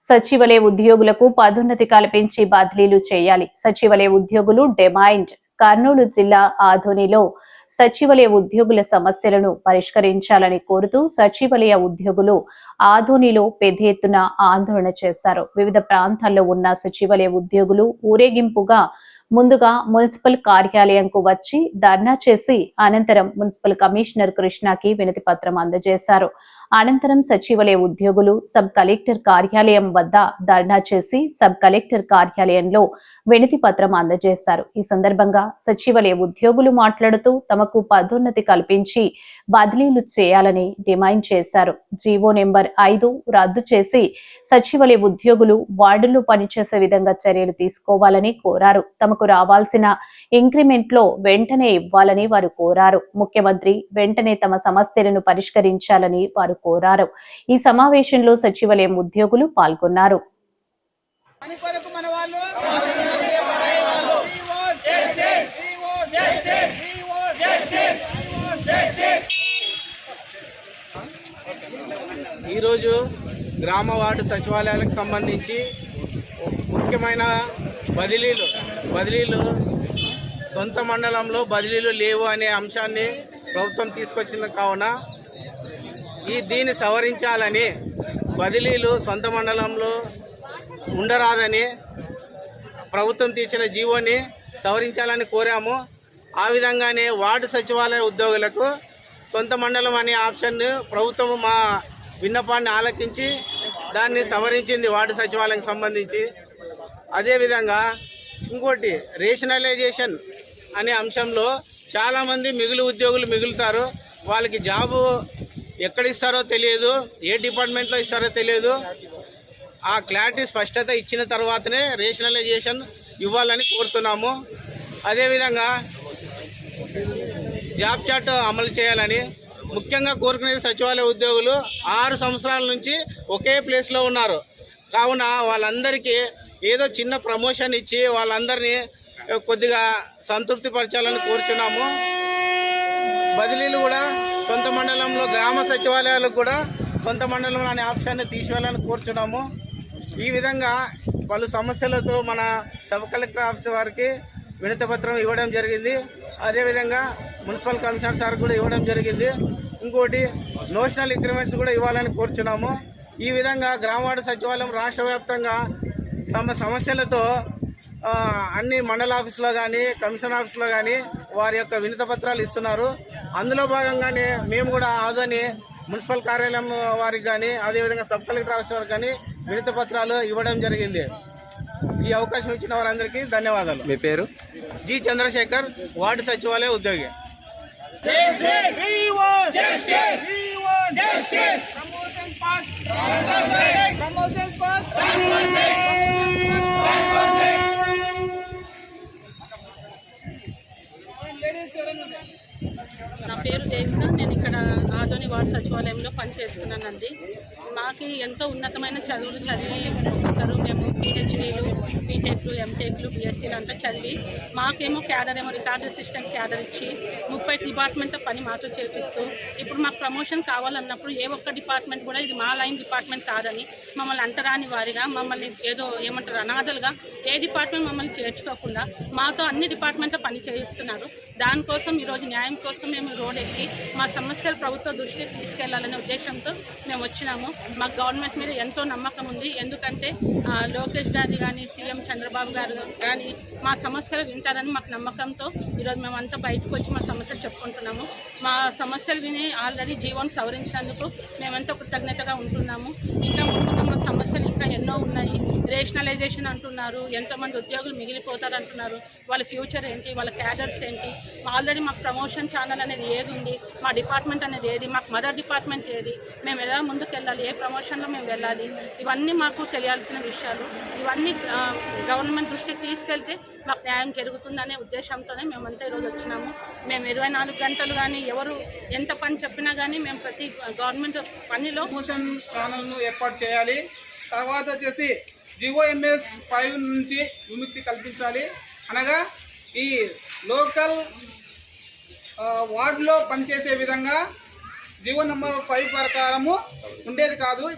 సచివాలయ ఉద్యోగులకు పదోన్నతి కల్పించి బదిలీలు చేయాలి. సచివాలయ ఉద్యోగులు డిమాండ్. కర్నూలు జిల్లా ఆధోనిలో సచివాలయ ఉద్యోగుల సమస్యలను పరిష్కరించాలని కోరుతూ సచివాలయ ఉద్యోగులు ఆధోనిలో పెద్ద ఎత్తున ఆందోళన చేశారు. వివిధ ప్రాంతాల్లో ఉన్న సచివాలయ ఉద్యోగులు ఊరేగింపుగా ముందుగా మున్సిపల్ కార్యాలయంకు వచ్చి ధర్నా చేసి అనంతరం మున్సిపల్ కమిషనర్ కృష్ణకి వినతి పత్రం అందజేశారు. అనంతరం సచివాలయ ఉద్యోగులు సబ్ కలెక్టర్ కార్యాలయం వద్ద ధర్నా చేసి సబ్ కలెక్టర్ కార్యాలయంలో వినతి పత్రం అందజేశారు. ఈ సందర్భంగా సచివాలయ ఉద్యోగులు మాట్లాడుతూ తమకు పదోన్నతి కల్పించి బదిలీలు చేయాలని డిమాండ్ చేశారు. జీవో నెంబర్ ఐదు రద్దు చేసి సచివాలయ ఉద్యోగులు వార్డులు పనిచేసే విధంగా చర్యలు తీసుకోవాలని కోరారు. తమకు రావాల్సిన ఇంక్రిమెంట్లో వెంటనే ఇవ్వాలని వారు కోరారు. ముఖ్యమంత్రి వెంటనే తమ సమస్యలను పరిష్కరించాలని వారు కోరారు ఈ సమావేశంలో సచివాలయం ఉద్యోగులు పాల్గొన్నారు. ఈరోజు గ్రామ వార్డు సచివాలయాలకు సంబంధించి ముఖ్యమైన బదిలీలు బదిలీలు సొంత మండలంలో బదిలీలు లేవు అనే అంశాన్ని ప్రభుత్వం తీసుకొచ్చిన కావున ఈ దీన్ని సవరించాలని బదిలీలు సొంత మండలంలో ఉండరాదని ప్రభుత్వం తీసిన జీవోని సవరించాలని కోరాము. ఆ విధంగానే వార్డు సచివాలయ ఉద్యోగులకు సొంత మండలం అనే ఆప్షన్ ప్రభుత్వం మా విన్నపాన్ని ఆలకించి దాన్ని సవరించింది వార్డు సచివాలయం సంబంధించి. అదేవిధంగా ఇంకోటి రేషనలైజేషన్ అనే అంశంలో చాలామంది మిగులు ఉద్యోగులు మిగులుతారు. వాళ్ళకి జాబు ఎక్కడ ఇస్తారో తెలియదు ఏ డిపార్ట్మెంట్లో ఇస్తారో తెలియదు. ఆ క్లారిటీ స్పష్టత ఇచ్చిన తర్వాతనే రేషనలైజేషన్ ఇవ్వాలని కోరుతున్నాము. అదేవిధంగా జాబ్ చార్ట్ అమలు చేయాలని ముఖ్యంగా కోరుకునేది సచివాలయ ఉద్యోగులు ఆరు సంవత్సరాల నుంచి ఒకే ప్లేస్లో ఉన్నారు. కావున వాళ్ళందరికీ ఏదో చిన్న ప్రమోషన్ ఇచ్చి వాళ్ళందరినీ కొద్దిగా సంతృప్తిపరచాలని కోరుచున్నాము. బదిలీలు కూడా సొంత మండలంలో గ్రామ సచివాలయాలకు కూడా సొంత మండలం అనే ఆప్షన్ని తీసివేయాలని కోరుచున్నాము. ఈ విధంగా పలు సమస్యలతో మన సబ్ కలెక్టర్ ఆఫీస్ వారికి వినతి పత్రం ఇవ్వడం జరిగింది. అదేవిధంగా మున్సిపల్ కమిషనర్ సార్ కూడా ఇవ్వడం జరిగింది. ఇంకోటి నోషనల్ ఇంక్రిమెంట్స్ కూడా ఇవ్వాలని కోరుచున్నాము. ఈ విధంగా గ్రామవాడ సచివాలయం రాష్ట్ర వ్యాప్తంగా తమ సమస్యలతో అన్ని మండల ఆఫీసులో కానీ కమిషన్ ఆఫీసులో కానీ వారి యొక్క వినతి పత్రాలు ఇస్తున్నారు. అందులో భాగంగానే మేము కూడా ఆదని మున్సిపల్ కార్యాలయం వారికి కానీ అదేవిధంగా సబ్ కలెక్టర్ ఆఫీస్ వారికి కానీ వినతి పత్రాలు ఇవ్వడం జరిగింది. ఈ అవకాశం ఇచ్చిన వారందరికీ ధన్యవాదాలు. మీ పేరు? జి చంద్రశేఖర్ వార్డు సచివాలయ ఉద్యోగి. పేరు దేవిక నేను ఇక్కడ ఆదోని వార్డు సచివాలయంలో పనిచేస్తున్నానండి. మాకు ఎంతో ఉన్నతమైన చదువులు చదివి ఉంటారు మేము పిహెచ్డీలు బీటెక్లు ఎంటెక్లు బీఎస్సీలు అంతా చదివి మాకేమో క్యాడర్ ఏమో రికార్డ్ అసిస్టెంట్ క్యాడర్ ఇచ్చి ముప్పై డిపార్ట్మెంట్తో పని మాతో చేపిస్తూ ఇప్పుడు మాకు ప్రమోషన్ కావాలన్నప్పుడు ఏ ఒక్క డిపార్ట్మెంట్ కూడా ఇది మా లైన్ డిపార్ట్మెంట్ కాదని మమ్మల్ని అంటరాని వారిగా మమ్మల్ని ఏదో ఏమంటారు అనాథలుగా ఏ డిపార్ట్మెంట్ మమ్మల్ని చేర్చుకోకుండా మాతో అన్ని డిపార్ట్మెంట్లో పని చేయిస్తున్నారు. దానికోసం ఈరోజు న్యాయం కోసం మేము రోడ్ ఎక్కి మా సమస్యలు ప్రభుత్వ దృష్టికి తీసుకెళ్ళాలనే ఉద్దేశంతో మేము వచ్చినాము. మాకు గవర్నమెంట్ మీద ఎంతో నమ్మకం ఉంది. ఎందుకంటే లోకేష్ గారి కానీ సీఎం చంద్రబాబు గారు కానీ మా సమస్యలు వింటారని మాకు నమ్మకంతో ఈరోజు మేమంతా బయటకు వచ్చి మా సమస్యలు చెప్పుకుంటున్నాము. మా సమస్యలు విని ఆల్రెడీ జీవం సవరించినందుకు మేమంతా కృతజ్ఞతగా ఉంటున్నాము. ఇంకా ముందు మా సమస్యలు ఇంకా ఎన్నో ఉన్నాయి. రేషనలైజేషన్ అంటున్నారు ఎంతోమంది ఉద్యోగులు మిగిలిపోతారు అంటున్నారు వాళ్ళ ఫ్యూచర్ ఏంటి వాళ్ళ క్యాడర్స్ ఏంటి? ఆల్రెడీ మాకు ప్రమోషన్ ఛానల్ అనేది ఏది ఉంది? మా డిపార్ట్మెంట్ అనేది ఏది? మాకు మదర్ డిపార్ట్మెంట్ ఏది? మేము ఎలా ముందుకు వెళ్ళాలి ఏ ప్రమోషన్లో మేము వెళ్ళాలి? ఇవన్నీ మాకు తెలియాల్సిన విషయాలు ఇవన్నీ గవర్నమెంట్ దృష్టికి తీసుకెళ్తే మాకు న్యాయం జరుగుతుందనే ఉద్దేశంతోనే మేమంతా ఈరోజు వచ్చినాము. మేము ఇరవై నాలుగు గంటలు కానీ ఎవరు ఎంత పని చెప్పినా కానీ మేము ప్రతి గవర్నమెంట్ పనిలో మోషన్ ఛానల్ను ఏర్పాటు చేయాలి. తర్వాత వచ్చేసి జిఓఎంఎస్ ఫైవ్ నుంచి విముక్తి కల్పించాలి. అనగా ఈ లోకల్ వార్డులో పనిచేసే విధంగా జీవో నెంబర్ ఫైవ్ ప్రకారము ఉండేది కాదు.